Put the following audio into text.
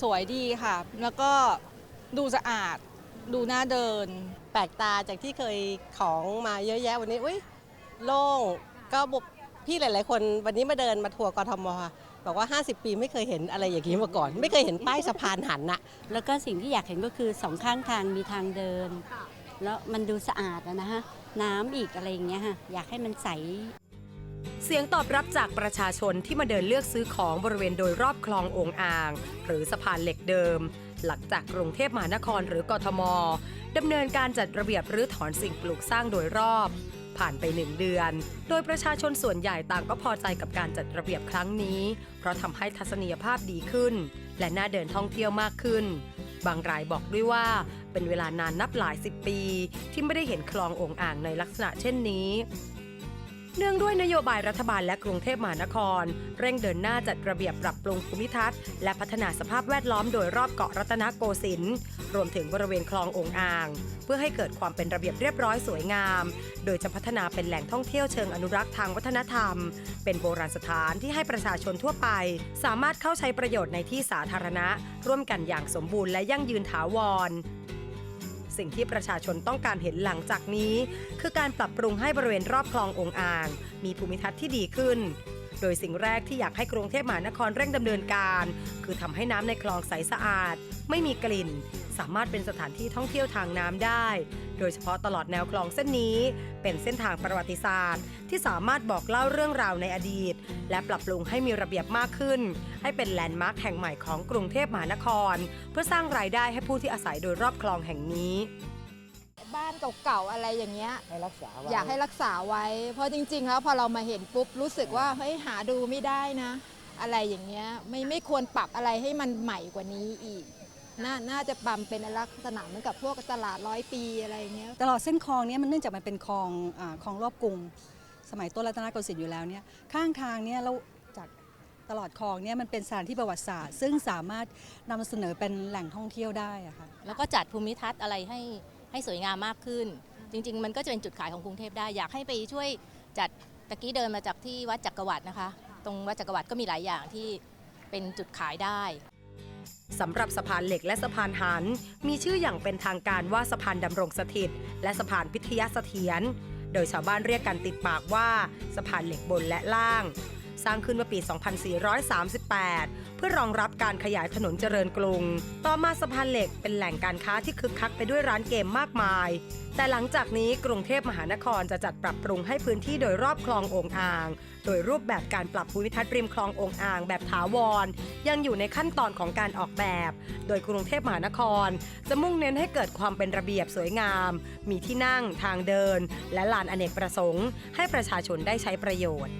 สวยดีค่ะ แล้วก็ดูสะอาด ดูน่าเดิน แปลกตาจากที่เคยของมาเยอะแยะวันนี้อุ้ยโล่งก็บุพี่หลาย ๆ คนวันนี้มาเดินมาทัวร์กทมค่ะบอกว่า 50 ปีไม่เคยเห็นอะไรอย่างนี้มาก่อน ไม่เคยเห็นป้ายสะพานหันน่ะ แล้วก็สิ่งที่อยากเห็นก็คือสองข้างทางมีทางเดิน แล้วมันดูสะอาดนะฮะ น้ำอีกอะไรอย่างเงี้ยฮะ อยากให้มันใส เสียงตอบรับจากประชาชนที่มาเดินเลือกซื้อของบริเวณโดยรอบคลององอ่าง หรือสะพานเหล็กเดิม หลังจากกรุงเทพมหานครหรือกทมดำเนินการจัดระเบียบรื้อถอนสิ่งปลูกสร้างโดยรอบ ผ่านไปหนึ่งเดือน โดยประชาชนส่วนใหญ่ต่างก็พอใจกับการจัดระเบียบครั้งนี้ เพราะทำให้ทัศนียภาพดีขึ้น และน่าเดินท่องเที่ยวมากขึ้น บางรายบอกด้วยว่า เป็นเวลานานนับหลายสิบปี ที่ไม่ได้เห็นคลององอ่างในลักษณะเช่นนี้ เนื่องด้วยนโยบายรัฐบาลและกรุงเทพมหานคร เร่งเดินหน้าจัดระเบียบปรับปรุงภูมิทัศน์และพัฒนาสภาพแวดล้อมโดยรอบเกาะรัตนโกสินทร์รวมถึงบริเวณคลององอ่าง เพื่อให้เกิดความเป็นระเบียบเรียบร้อยสวยงาม โดยจะพัฒนาเป็นแหล่งท่องเที่ยวเชิงอนุรักษ์ทางวัฒนธรรม เป็นโบราณสถานที่ให้ประชาชนทั่วไป สามารถเข้าใช้ประโยชน์ในที่สาธารณะ ร่วมกันอย่างสมบูรณ์และยั่งยืนถาวร สิ่งที่ประชาชนต้องการเห็นหลังจากนี้ คือการปรับปรุงให้บริเวณรอบคลององอ่าง มีภูมิทัศน์ที่ดีขึ้น โดยสิ่งแรกที่อยากให้กรุงเทพมหานครเร่งดำเนินการ คือทำให้น้ำในคลองใสสะอาด ไม่มีกลิ่น สามารถเป็นสถานที่ท่องเที่ยวทางน้ำได้ โดยเฉพาะตลอดแนวคลองเส้นนี้ เป็นเส้นทางประวัติศาสตร์ ที่สามารถบอกเล่าเรื่องราวในอดีต และปรับปรุงให้มีระเบียบมากขึ้น ให้เป็นแลนด์มาร์คแห่งใหม่ของกรุงเทพมหานคร เพื่อสร้างรายได้ให้ผู้ที่อาศัยโดยรอบคลองแห่งนี้ บ้านเก่าๆอะไรอย่างเงี้ย ให้รักษาไว้อยากให้รักษาไว้ เพราะจริงๆแล้วพอเรามาเห็นปุ๊บรู้สึกว่าเฮ้ยหาดูไม่ได้นะ อะไรอย่างเงี้ยไม่ไม่ควรปรับอะไรให้มันใหม่กว่านี้อีก น่าน่าจะปรับเป็นลักษณะเหมือนกับพวกตลาดร้อยปีอะไรอย่างเงี้ย ตลอดเส้นคลองเนี้มันเนื่องจากมันเป็นคลองอาคลองรอบกรุง สมัยต้นรัตนโกสินทร์อยู่แล้วเนี่ยข้างทางเนี่ยเราจากตลอดคลองเนี่ยมันเป็นสถานที่ประวัติศาสตร์ ซึ่งสามารถนำเสนอเป็นแหล่งท่องเที่ยวได้อะค่ะ แล้วก็จัดภูมิทัศน์อะไรให้ ให้สวยงามมากขึ้น จริง ๆ มันก็จะเป็นจุดขายของกรุงเทพได้ อยากให้ไปช่วยจัดตะกี้เดินมาจากที่วัดจักรวรรดินะคะ ตรงวัดจักรวรรดิก็มีหลายอย่างที่เป็นจุดขายได้สำหรับสะพานเหล็กและสะพานหัน มีชื่ออย่างเป็นทางการว่าสะพานดำรงสถิต และสะพานพิทยาเสถียรโดยชาวบ้านเรียกกันติดปากว่าสะพานเหล็กบนและล่าง สร้างขึ้นเมื่อปี 2438 เพื่อรองรับการขยายถนนเจริญกรุง ต่อมาสะพานเหล็กเป็นแหล่งการค้าที่คึกคักไปด้วยร้านเกมมากมาย แต่หลังจากนี้กรุงเทพมหานครจะจัดปรับปรุงให้พื้นที่โดยรอบคลององอ่าง โดยรูปแบบการปรับภูมิทัศน์ริมคลององอ่างแบบถาวร ยังอยู่ในขั้นตอนของการออกแบบ โดยกรุงเทพมหานคร จะมุ่งเน้นให้เกิดความเป็นระเบียบสวยงาม มีที่นั่งทางเดิน และลานอเนกประสงค์ ให้ประชาชนได้ใช้ประโยชน์